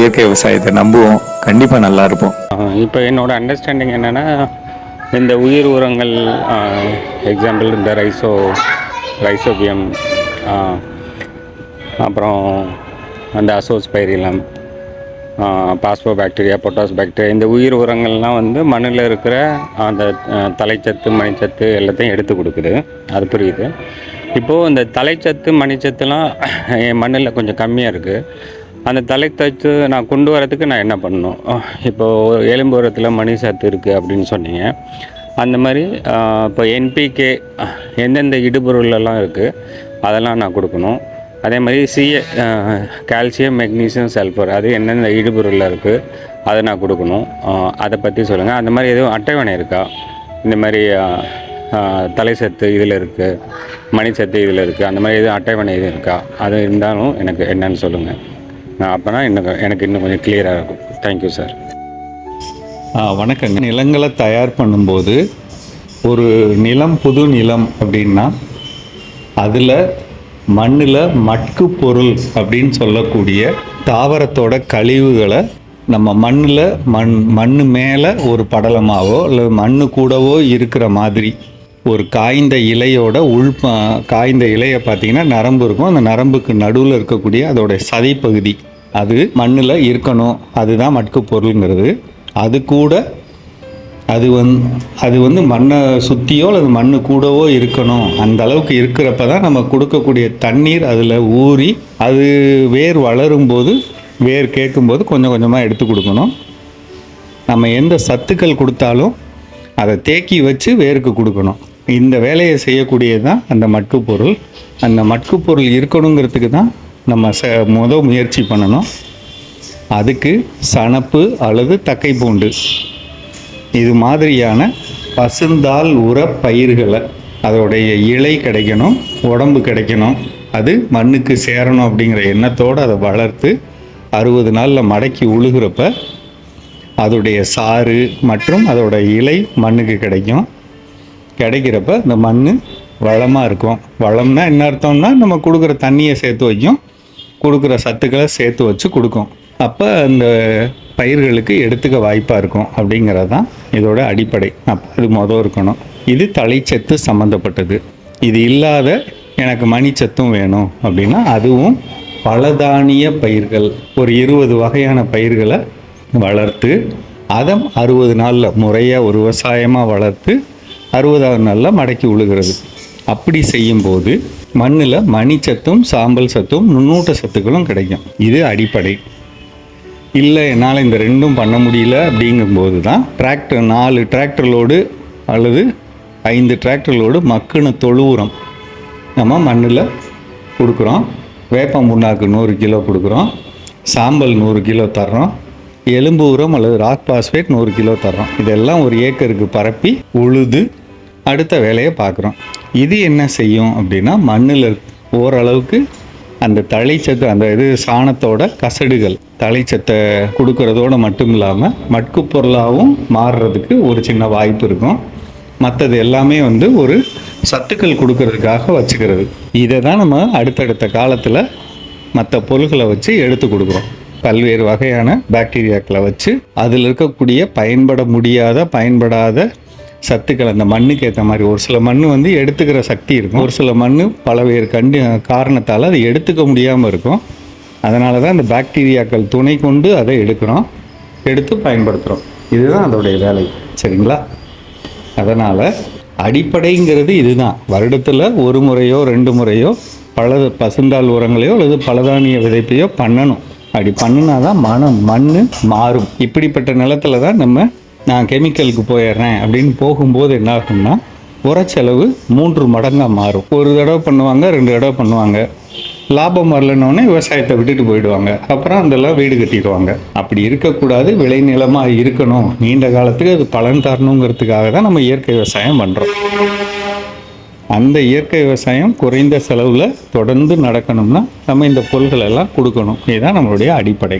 இயற்கை விவசாயத்தை நம்புவோம். கண்டிப்பாக நல்லா இருப்போம். இப்போ என்னோட அண்டர்ஸ்டாண்டிங் என்னென்னா இந்த உயிர் உரங்கள் எக்ஸாம்பிள் இந்த ரைசோ ரைசோபியம் அப்புறம் அந்த azospirillum phospho bacteria potash bacteria இந்த உயிர் உரங்கள்லாம் வந்து மண்ணில் இருக்கிற அந்த தலைச்சத்து மணிச்சத்து எல்லாத்தையும் எடுத்து கொடுக்குது. அது புரியுது. இப்போது இந்த தலைச்சத்து மணிச்சத்துலாம் என் மண்ணில் கொஞ்சம் கம்மியாக இருக்குது அந்த தலைத்தச்சு நான் கொண்டு வரதுக்கு நான் என்ன பண்ணணும்? இப்போது எலும்புரத்தில் மணி சத்து இருக்குது அப்படின்னு சொன்னீங்க. அந்த மாதிரி இப்போ என்பிகே எந்தெந்த இடுபொருளெல்லாம் இருக்குது அதெல்லாம் நான் கொடுக்கணும். அதே மாதிரி சிஏ கால்சியம் மெக்னீசியம் சல்ஃபர் அது எந்தெந்த இடுபொருளில் இருக்குது அதை நான் கொடுக்கணும். அதை பற்றி சொல்லுங்கள் அந்த மாதிரி எதுவும் அட்டவணை இருக்கா? இந்த மாதிரி தலை சத்து இதில் இருக்குது மணி சத்து இதில் இருக்குது அந்த மாதிரி எதுவும் அட்டவணை எதுவும் இருக்கா? அது இருந்தாலும் எனக்கு என்னன்னு சொல்லுங்கள் நான் அப்போனா இன்னும் எனக்கு இன்னும் கொஞ்சம் கிளியராக இருக்கும். தேங்க்யூ சார் ஆ, வணக்கங்க நிலங்களை தயார் பண்ணும்போது ஒரு நிலம் புது நிலம் அப்படின்னா அதில் மண்ணில் மட்கு பொருள் அப்படின்னு சொல்லக்கூடிய தாவரத்தோட கழிவுகளை நம்ம மண்ணில் மண் மண் மேலே ஒரு படலமாகவோ இல்லை மண்ணு கூடவோ இருக்கிற மாதிரி ஒரு காய்ந்த இலையோட உள் காய்ந்த இலையை பார்த்திங்கன்னா நரம்பு இருக்கும். அந்த நரம்புக்கு நடுவில் இருக்கக்கூடிய அதோடைய சதைப்பகுதி அது மண்ணில் இருக்கணும். அதுதான் மட்கு பொருளுங்கிறது. அது கூட அது வந் அது வந்து மண்ணை சுற்றியோ அல்லது மண்ணு கூடவோ இருக்கணும். அந்த அளவுக்கு இருக்கிறப்ப தான் நம்ம கொடுக்கக்கூடிய தண்ணீர் அதில் ஊறி அது வேர் வளரும்போது வேர் கேட்கும்போது கொஞ்சம் கொஞ்சமாக எடுத்து கொடுக்கணும். நம்ம எந்த சத்துக்கள் கொடுத்தாலும் அதை தேக்கி வச்சு வேருக்கு கொடுக்கணும். இந்த வேலையை செய்யக்கூடியது தான் அந்த மட்கு பொருள். அந்த மட்கு பொருள் இருக்கணுங்கிறதுக்கு தான் நம்ம ச முத முயற்சி பண்ணணும். அதுக்கு சணப்பு அல்லது தக்கை பூண்டு. இது மாதிரியான பசுந்தால் உர பயிர்களை அதோடைய இலை கிடைக்கணும் உடம்பு கிடைக்கணும். அது மண்ணுக்கு சேரணும் அப்படிங்கிற எண்ணத்தோடு அதை வளர்த்து அறுபது நாளில் மடக்கி உழுகிறப்ப அதோடைய சாறு மற்றும் அதோட இலை மண்ணுக்கு கிடைக்கும். கிடைக்கிறப்ப இந்த மண் வளமாக இருக்கும். வளம்னா என்ன அர்த்தம்னா நம்ம கொடுக்குற தண்ணியை சேர்த்து வைக்கும். கொடுக்குற சத்துக்களை சேர்த்து வச்சு கொடுக்கும். அப்போ அந்த பயிர்களுக்கு எடுத்துக்க வாய்ப்பாக இருக்கும் அப்படிங்கிறது தான் இதோட அடிப்படை. அப்போ அது மொதல் இருக்கணும். இது தலைச்சத்து சம்மந்தப்பட்டது இது இல்லாத எனக்கு மணிச்சத்தும் வேணும் அப்படின்னா அதுவும் பலதானிய பயிர்கள் ஒரு இருபது வகையான பயிர்களை வளர்த்து அதை அறுபது நாளில் முறையாக ஒரு விவசாயமாக வளர்த்து அறுபதாவது நாளில் மடக்கி விழுகிறது அப்படி செய்யும்போது மண்ணில் மணிச்சத்தும் சாம்பல் சத்தும் நுண்ணூட்ட சத்துக்களும் கிடைக்கும். இது அடிப்படை. இல்லை என்னால் இந்த ரெண்டும் பண்ண முடியல அப்படிங்கும்போது தான் டிராக்டர் நாலு டிராக்டர் லோடு அல்லது ஐந்து டிராக்டர்களோடு லோடு மக்குன தொழு உரம் நம்ம மண்ணில் கொடுக்குறோம். வேப்ப முன்னாக்கு நூறு கிலோ கொடுக்குறோம். சாம்பல் நூறு கிலோ தர்றோம். எலும்பு உரம் அல்லது ராக் பாஸ்பேட் நூறு கிலோ தர்றோம். இதெல்லாம் ஒரு ஏக்கருக்கு பரப்பி உழுது அடுத்த வேலையை பார்க்குறோம். இது என்ன செய்யும் அப்படின்னா மண்ணில் ஓரளவுக்கு அந்த தழைச்சத்து அந்த இது சாணத்தோட கசடுகள் தழைச்சத்தை கொடுக்கறதோடு மட்டும் இல்லாமல் மட்கு பொருளாகவும் மாறுறதுக்கு ஒரு சின்ன வாய்ப்பு இருக்கும். மற்றது எல்லாமே வந்து ஒரு சத்துக்கள் கொடுக்கறதுக்காக வச்சுக்கிறது. இதை தான் நம்ம அடுத்தடுத்த காலத்தில் மற்ற பொருள்களை வச்சு எடுத்து கொடுக்குறோம். பல்வேறு வகையான பாக்டீரியாக்களை வச்சு அதில் இருக்கக்கூடிய பயன்பட முடியாத பயன்படாத சத்துக்கள் அந்த மண்ணுக்கு ஏற்ற மாதிரி ஒரு சில மண் வந்து எடுத்துக்கிற சக்தி இருக்கும். ஒரு சில மண் பலவேறு கண்டு காரணத்தால் அதை எடுத்துக்க முடியாமல் இருக்கும். அதனால தான் இந்த பாக்டீரியாக்கள் துணை கொண்டு அதை எடுக்கிறோம். எடுத்து பயன்படுத்துகிறோம் இதுதான் அதோடைய வேலை. சரிங்களா? அதனால் அடிப்படைங்கிறது இதுதான். வருடத்தில் ஒரு முறையோ ரெண்டு முறையோ பல பசுந்தாள் உரங்களையோ அல்லது பலதானிய விதைப்பையோ பண்ணணும். அப்படி பண்ணினா தான் மனம் மண் மாறும். இப்படிப்பட்ட நிலத்துல தான் நம்ம நான் கெமிக்கலுக்கு போயிடுறேன் அப்படின்னு போகும்போது என்ன ஆகும்னா உரச்செலவு மூன்று மடங்காக மாறும். ஒரு தடவை பண்ணுவாங்க ரெண்டு தடவை பண்ணுவாங்க. லாபம் வரலன்னொடனே விவசாயத்தை விட்டுட்டு போயிடுவாங்க. அப்புறம் அதெல்லாம் வீடு கட்டிடுவாங்க. அப்படி இருக்கக்கூடாது விளைநிலமாக இருக்கணும். நீண்ட காலத்துக்கு அது பலன் தரணுங்கிறதுக்காக தான் நம்ம இயற்கை விவசாயம் பண்ணுறோம் அந்த இயற்கை விவசாயம் குறைந்த செலவில் தொடர்ந்து நடக்கணும்னா நம்ம இந்த பொருள்களெல்லாம் கொடுக்கணும். இதுதான் நம்மளுடைய அடிப்படை.